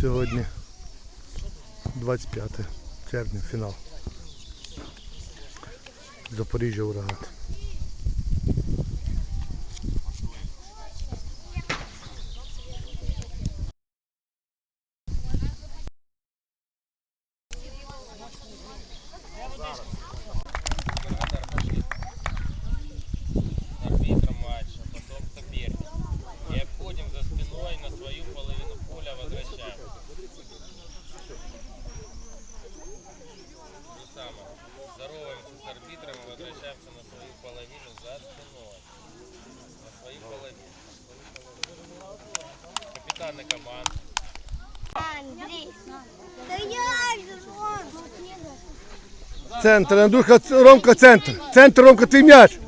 Сьогодні 25 червня, фінал. Запоріжжя урагат. Центр, Андрюха, Ромка, центр. Центр, Ромка, твій м'яч.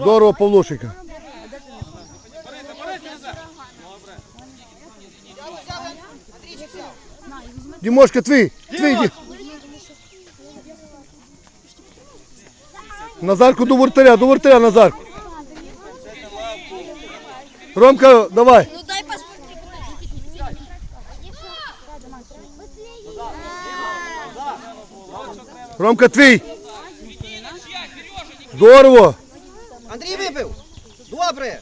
Здорово, Павлушика. Дімошка, твій. Твій. Назарку до вратаря, до вратаря, Назарку. Ромка, давай. Ромка, твій. Здорово. Андрій вибив! Добре!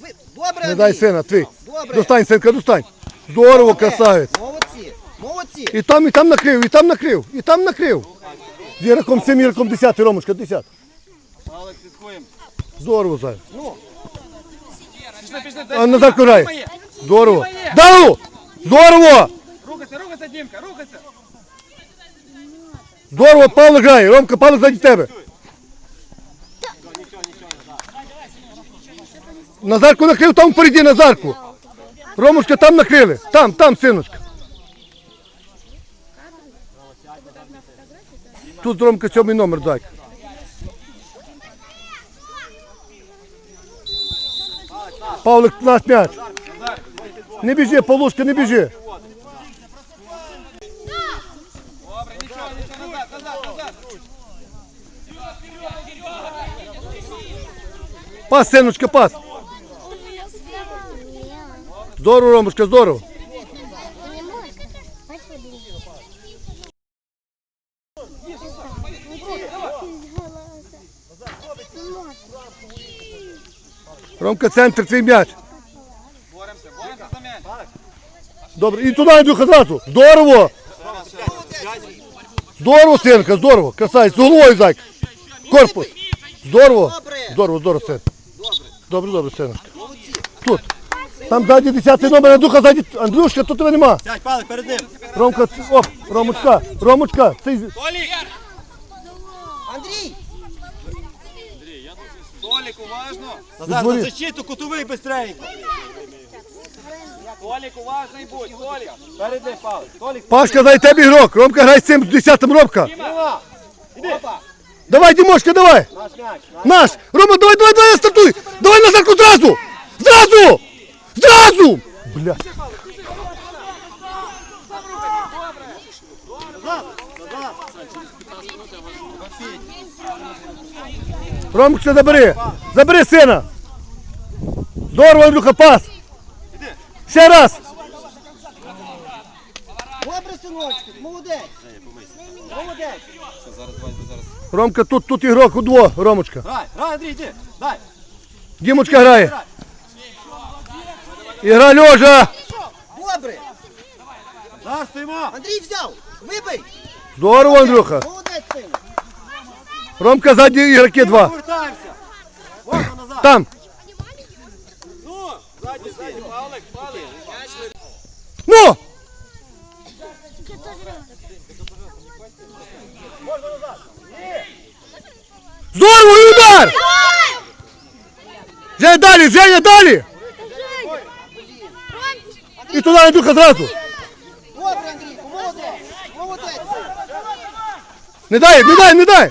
Ви... Добре, Не Андрій! дай сина, твій. Добре! Достань, синка, достань. Здорово, Добре. красавець. Молодці! Молодці! І там, і там накрив, і там накрив, і там накрив. З Іраком цим Іраком 10, Ромочка, 10. Але слідкуємо. Здорово, Зай. Ну, Пішли, пішли, А Назар грає. Моє. Здорово. Дау! Здорово! Рухайся, рухайся, Дімка, рухайся. Здорово, Павло грає. Ромка, Павло ззаді тебе. Назарку накрив, там впереді Назарку. Ромочка, там накрили. Там, там, синочка. Тут Ромка сьомий номер дай. Павлик, наш м'яч. Не біжи, Павлушка, не біжи. Пас, синочка, пас. Здорово, Ромочка, здорово. Ромка, центр, твій м'яч. Добре, і туди, Андрюха, зразу. Здорово. Здорово, синка, здорово. Красавець, з головою, зайк. Корпус. Здорово. Здорово, здорово, син. Добре! Добре, синочка. Тут. Там ззаді 10 номер, Андрюха, ззаді. Андрюшка, тут тебе нема. Сядь, палик перед ним. Ромка, оп, Ромочка, Ромочка, цей... Толік! Андрій! Толік, уважно. Назад, на защиту, кутовий бистренько. Толік, уважний будь, Толік. Перед ним, палик. Толік, Пашка, дай тебе ігрок. Ромка грає з цим 10 Ромка. Діма. Іди. Давай, Дімошка, давай. Наш наш. Наш. Рома, давай, давай, давай, стартуй. Давай Назарку зразу. Зразу. Зразу. Бля. Ромка, забери. Забери сина. Здорово, Андрюха, пас. Ще раз. Добре, синочки! Молодець! Молодець! Ромка, тут, тут ігрок, удво, Ромочка. Грай, грай, Андрій, іди. Дай. Дімочка грає. Ігра льожа. Добре! Зараз стоїмо. Андрій взяв! Вибий! Здорово, Андрюха. Молодець, сину! Ромка, ззаді ігроки два. Повертаємося. Можна назад. Там. Ну, ззаді, ззаді, палик, палик. Ну! Здорово, і удар! Женя, далі, Женя, далі! І туди, Андрюха, зразу. Добре, Андрійку! Молодець! Молодець! Не дай, не дай, не дай!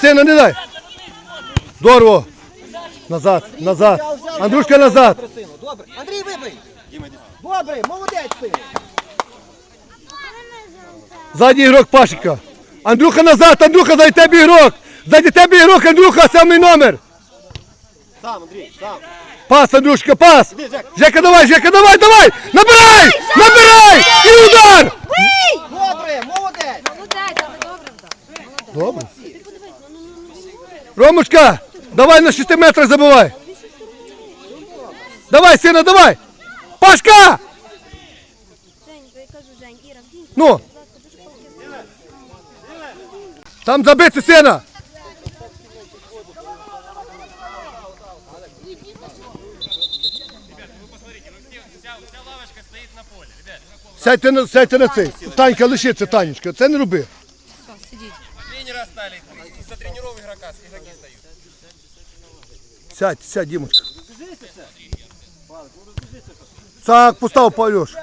Сина, не дай! Здорово! Назад, назад. Андрюшка, назад. Добре, сину! Добре! Андрій, вибий! Добре! Молодець, сину! Ззаді ігрок Пашика. Андрюха назад, Андрюха, ззаді тебе ігрок. Ззаді тебе ігрок, Андрюха, самий номер. Там, Андрій, там. Пас, Андрюшка, пас! Іди, Жек. Жека, давай, Жека, давай, давай! Набирай! Набирай! І удар! Добре, молодець. Молодець, але добре вдав. Добре. Ромушка, давай на 6 метрах забивай. Давай, сина, давай! Пашка! Женька, я кажу, Жень, Іра, вдінь, Ну, там забити сина! Сядьте на, сядьте на цей. Танька, лишиться, Танечка, це не роби. Тренера стали, из-за тренеров игрока, игроки стоят. Сядь, сядь, Дімочка. Так, постав Павлюш.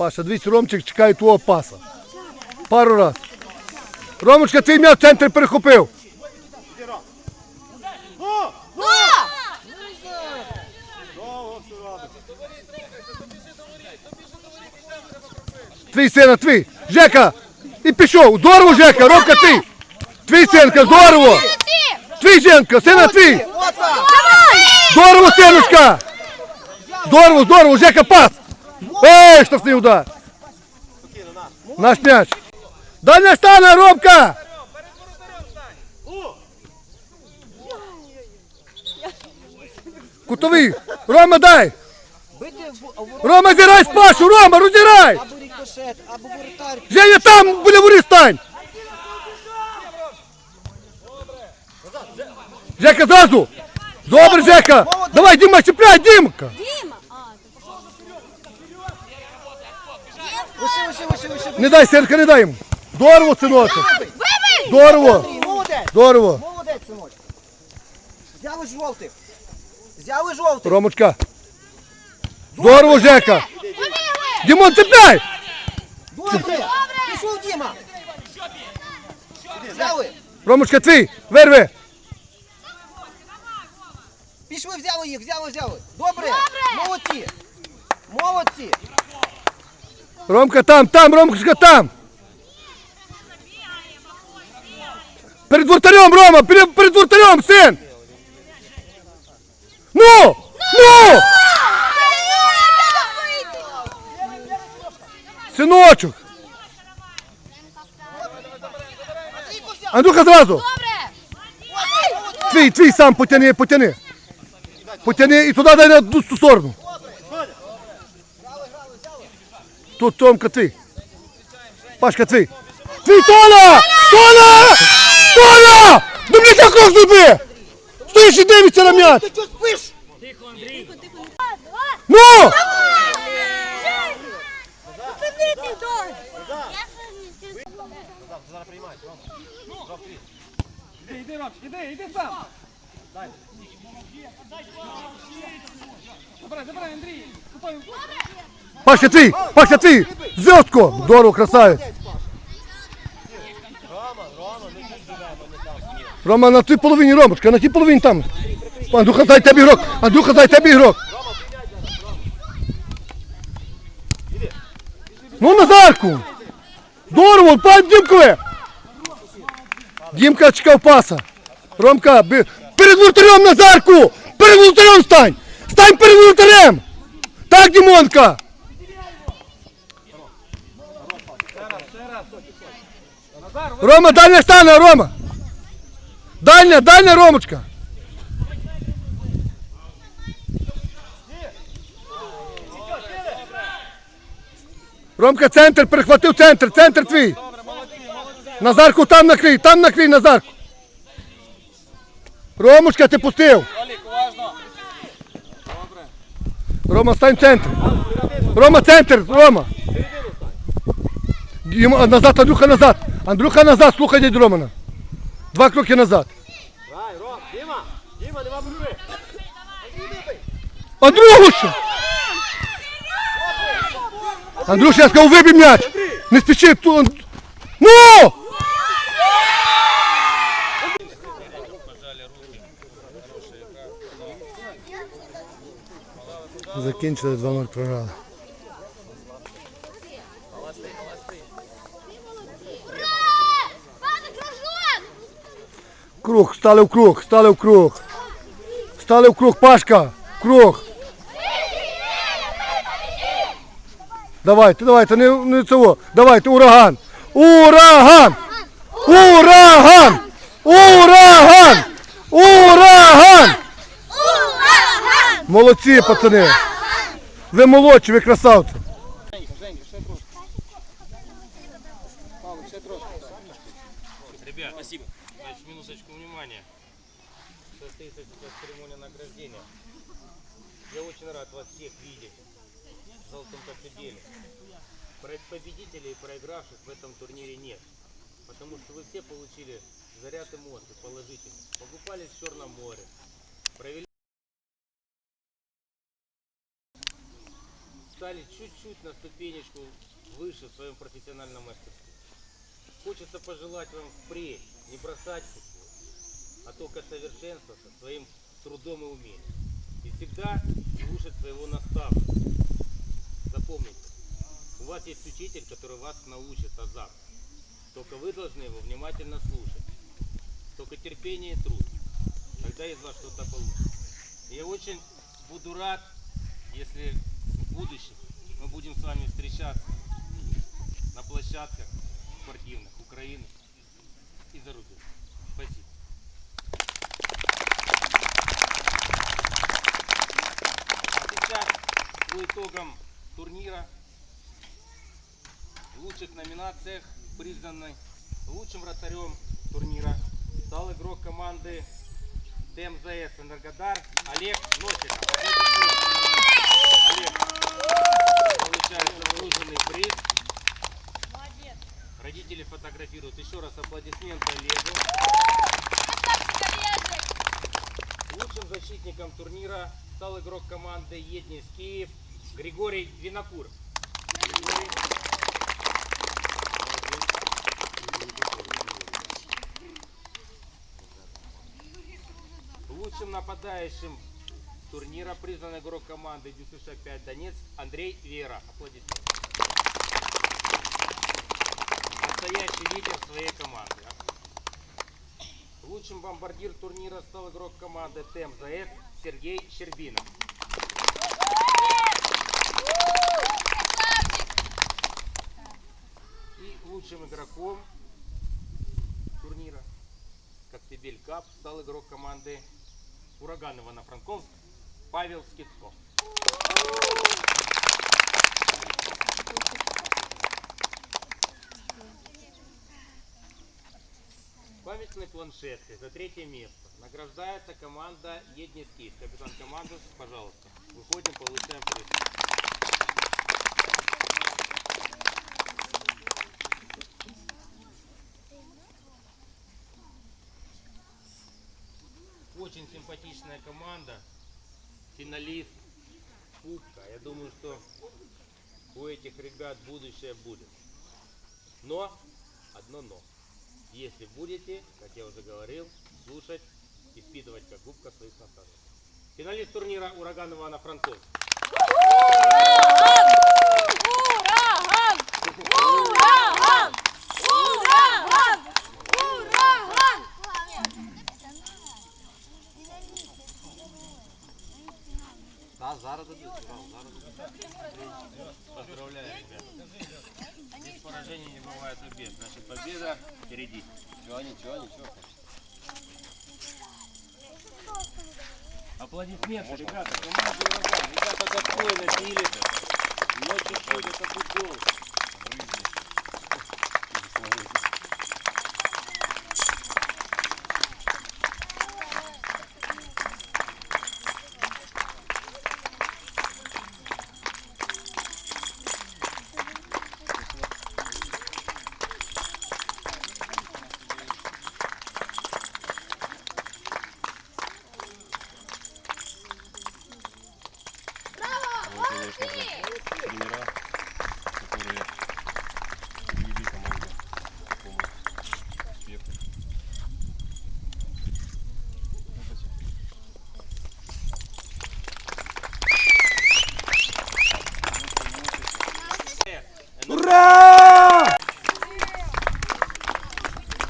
Паша, дивіться, Ромчик чекає твого паса. Пару раз. Ромочка, твій м'яч в центр перехопив. Твій сина, твій. Жека! І пішов. Здорово, Жека, Ромка, ти. Твій синка, здорово. Твій Женка, сина твій. От так. Здорово, синочка. Здорово, здорово, Жека, пас. Ей, штрафний удар. Наш м'яч. Дальня стане, Ромка. Кутовий. Рома, дай. Бити в- в- Рома, зірай з Пашу, Рома, розірай. або рикошет, або воротар. Женя, там біля воріт стань. Жека, зразу. Добре, Жека. Давай, Діма, чіпляй, Дімка. Діма! Не дай, Сенка, не дай йому. Здорово, синочок. Здорово. Молодець. Здорово. Молодець, синочок. Взяли жовтих. Взяли жовтих. Ромочка. Здорово, Жека. Дімон, цепляй. Добре. Пішов Діма. Взяли. Ромочка, твій. Вирви. Пішли, взяли їх, взяли, взяли. Добре. Молодці. Молодці. Ромка там, там, Ромочка там. Перед вратарем, Рома, перед, перед вратарем, син. Ну! Ну! Синочок. Андрюха зразу. Твій, твій сам потяни, потяни. Потяни і туди дай на ту ту сторону. Тут Томка твій. Пашка твій. Твій Толя! Толя! Толя! Ну мені так кров зуби! Стоїш і дивиться на м'яч! Ти що спиш? Ну! Заберіть дор! Іди, іди, Ромчик, іди, іди сам. Забирай, забирай, Андрій. Ступай. Пашка твій! Пашка твій! Зв'язко! Здорово, красавець! Рома, на тій половині, Ромочка, на тій половині там. Андрюха, дай тебе ігрок! Андрюха, дай тебе ігрок! Ну, Назарку! Здорово, пан Дімкове! Дімка чекав паса. Ромка, би- перед вратарем Назарку! Перед вратарем стань! Стань перед вратарем! Так, Дімонка! Рома, дальня стане, Рома! Дальня, дальня, Ромочка! Ромка, центр, перехватив центр, центр твій! Назарку там накрий, там накрий, Назарку! Ромочка, ти пустив! Олік, уважно. Рома, стань в центр. Рома, центр, Рома. Діма, назад, Андрюха, назад. Андрюха, назад, слухай дядь Романа. Два кроки назад. Дай, Ром, Діма. Діма, нема боротьби. Андрюша! Андрюша, я сказав, вибій м'яч. Не спіши. ту- Ан- Ну! Закінчили 2-0 програли. Круг, стали в круг, стали в круг. Стали в круг, Пашка, в круг. Давайте, давайте, не, не цього. Давайте, ураган. Ураган! Ураган! Ураган! Ураган! Молодці, пацани! Ви молодші, ви красавці! Победителей и проигравших в этом турнире нет. Потому что вы все получили заряд эмоций положительных. Покупались в Черном море. Провели стали чуть-чуть на ступенечку выше в своем профессиональном мастерстве. Хочется пожелать вам впредь не бросать футбол, а только совершенствоваться своим трудом и умением. И всегда слушать своего наставника. Запомните, у вас есть учитель, который вас научит азарту. Только вы должны его внимательно слушать. Только терпение и труд. Тогда из вас что-то получится. Я очень буду рад, если в будущем мы будем с вами встречаться на площадках спортивных Украины и за рубежом. Спасибо. А сейчас по итогам турнира в лучших номинациях признанный лучшим вратарем турнира стал игрок команды ТМЗС Энергодар Олег Носиков. Олег получает заслуженный приз. Родители фотографируют. Еще раз аплодисменты Олегу. Лучшим защитником турнира стал игрок команды Еднис Киев Григорий Винокур. Григорий. Молодец. Лучшим нападающим турнира признан игрок команды ДЮСШ 5 Донецк Андрей Вера. Аплодисменты. Настоящий лидер своей команды. Лучшим бомбардир турнира стал игрок команды ТМЗС Сергей Щербинов. И лучшим игроком турнира Коктебель Кап стал игрок команды Ураган Ивано-Франковск Павел Скидко. Памятной планшеткой за третье место награждается команда Еднис Киев. Капитан команды, пожалуйста. Выходим, получаем приз. Очень симпатичная команда. Финалист Кубка. Я думаю, что у этих ребят будущее будет. Но, одно но. Если будете, как я уже говорил, слушать, испытывать как губка своих наставников. Финалист турнира Ураган Ивана Франковск. Да, зараз дадуть, зараз дадуть. Поздравляю, ребята. Здесь поражений не бывает побед. Значит, победа впереди. Нічого, нічого, нічого. Аплодисменты, ребята, команде ураган. Ребята достойно били. Но чуть-чуть это футбол. Вот,